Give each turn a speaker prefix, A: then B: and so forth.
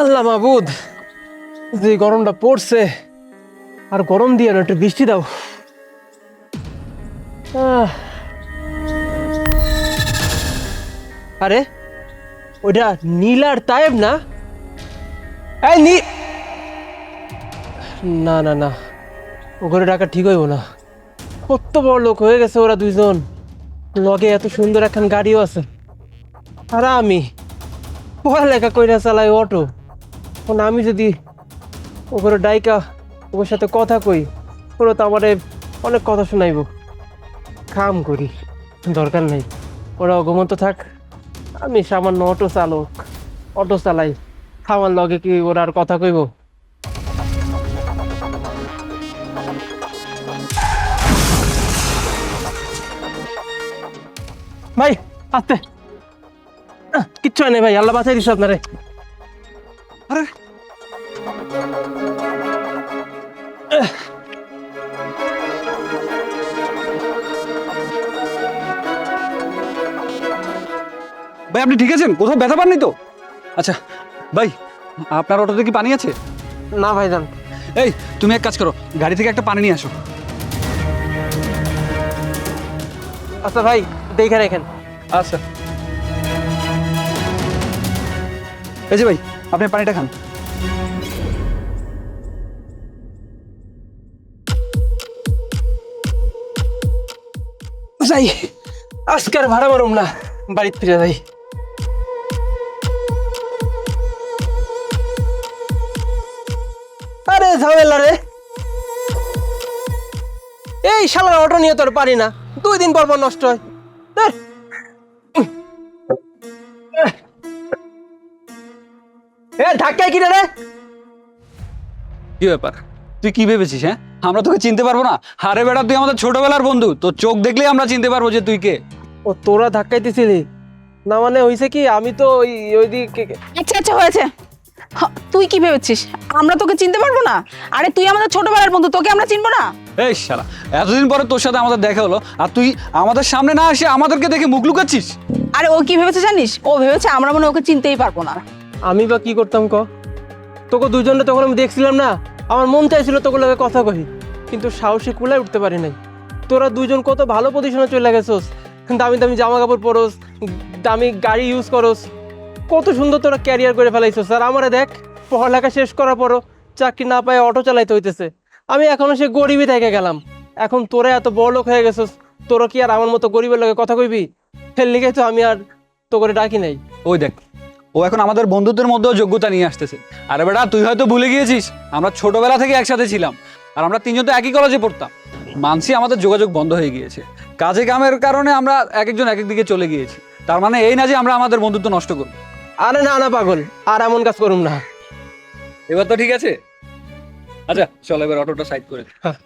A: আল্লাহ মাবুদ, যে গরমটা পড়ছে, আর গরম দিয়ে একটু বৃষ্টি দাও। আরে, ওইটা নীলার তায়েব না? এই নী না না না ওখানে টাকা ঠিক হইব না। কত বড় লোক হয়ে গেছে ওরা দুইজন। লগে এত সুন্দর একখান গাড়িও আছে। আর আমি পড়ালেখা কইরা চালাই অটো। এখন আমি যদি ওগুলো ডাইকা ওর সাথে কথা কই, ওরা তো আমারে অনেক কথা শোনাইব। কাম করি, দরকার নেই। ওরা অগমন্ত থাক, আমি সামান্য অটো চালক, অটো চালাই। আমার লগে কি ওরা আর কথা কইব? ভাই, আস্তে। কিচ্ছু হয় নাই ভাই আল্লাহ বাঁচাই দিস আপনারে।
B: আরে। ভাই আপনি ঠিক আছেন? কোথাও ব্যথা পাননি তো? আচ্ছা ভাই আপনার অটোতে কি পানি আছে?
A: না ভাইজান।
B: এই তুমি এক কাজ করো গাড়ি থেকে একটা পানি নিয়ে আসো।
A: আচ্ছা ভাই দেখে রেখেন।
B: আচ্ছা। এই ভাই, আপনি পানিটা খান।
A: যাই, আজকে আর ভাড়া মারুম না বাড়িতে ফিরে যাই। আরে ঝামেলা রে। এই শালার অটো নিয়ে তোর পারি না, দুই দিন পর পর নষ্ট হয়। এ ধাক্কায় কিনে রে
B: কি ব্যাপার? তুই কি ভেবেছিস হ্যাঁ? আমরা তোকে চিনতে পারব না। হারে বেড়া তুই আমাদের ছোটবেলার বন্ধু। তোর চোখ দেখলেই আমরা চিনতে পারব যে তুই কে।
A: ও তোরা ধাক্কাইতেছিলি না মানে হইছে কি আমি তো ওই ওই দিকে
C: আচ্ছা আচ্ছা হয়েছে। তুই কি ভেবেছিস? আমরা তোকে চিনতে পারব না? আরে তুই আমাদের ছোটবেলার বন্ধু তোকে আমরা চিনবো না?
B: এই শালা এতদিন পরে তোর সাথে আমাদের দেখা হলো আর তুই আমাদের সামনে না এসে আমাদেরকে দেখে মুখ লুকাচ্ছিস?
C: আরে ও কি ভেবেছে জানিস? ও ভেবেছে আমরা মনে ওকে চিনতেই পারব না।
A: আমি বা কি করতাম ক? তোকে দুজনে তখন আমি দেখছিলাম না। আমার মন চাইছিল তোকে লাগে কথা কহি। কিন্তু সাহসী কুলায় উঠতে পারি নাই। তোরা দুজন কত ভালো পজিশনে চলে গেছোস। দামি দামি জামা কাপড় পরোস, দামি গাড়ি ইউজ করোস। কত সুন্দর তোরা ক্যারিয়ার করে ফেলাইছোস। আর আমারে দেখ, পড়ালেখা শেষ করার পরও চাকরি না পায় অটো চালাইতে হইতেছে। আমি এখনও সে গরিবই থেকে গেলাম। এখন তোরা এত বড় লোক হয়ে গেছোস, তোরা কি আর আমার মতো গরিবের লোকে কথা কইবি? লিখে তো আমি আর তো করে ডাকি নাই।
B: ওই দেখ ও এখন আমাদের বন্ধুত্বের মধ্যেও যোগ্যতা নিয়ে আসতেছে। আরে বেটা তুই হয়তো ভুলে গিয়েছিস আমরা ছোটবেলা থেকে একসাথে ছিলাম আর আমরা তিনজন তো একই কলেজে পড়তাম। মানসি আমাদের যোগাযোগ বন্ধ হয়ে গিয়েছে। কাজে কামের কারণে আমরা এক একজন এক এক দিকে চলে গিয়েছি। তার মানে এই না যে আমরা আমাদের বন্ধুত্ব নষ্ট করব।
A: আরে না না পাগল আর এমন কাজ করুম না।
B: এবার তো ঠিক আছে? আচ্ছা চল এবার অটোটা সাইড করে।
A: হ্যাঁ।